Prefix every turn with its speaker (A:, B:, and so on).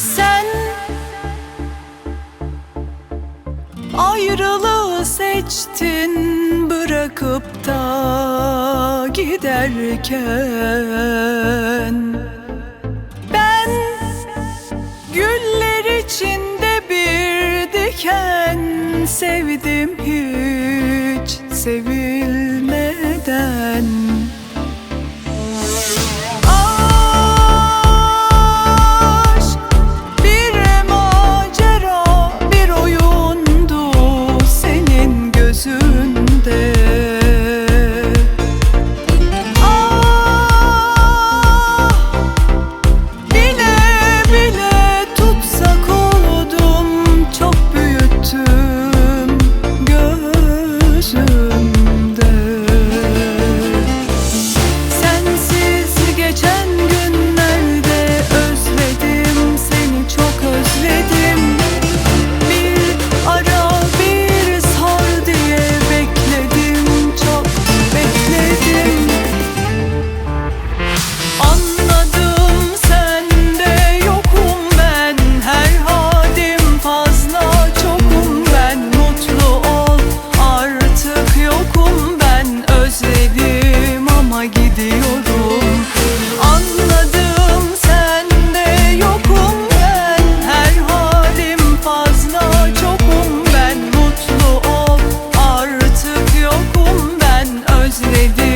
A: Sen ayrılığı seçtin bırakıp da giderken. Ben güller içinde bir diken sevdim hiç sevilmeden. Nedir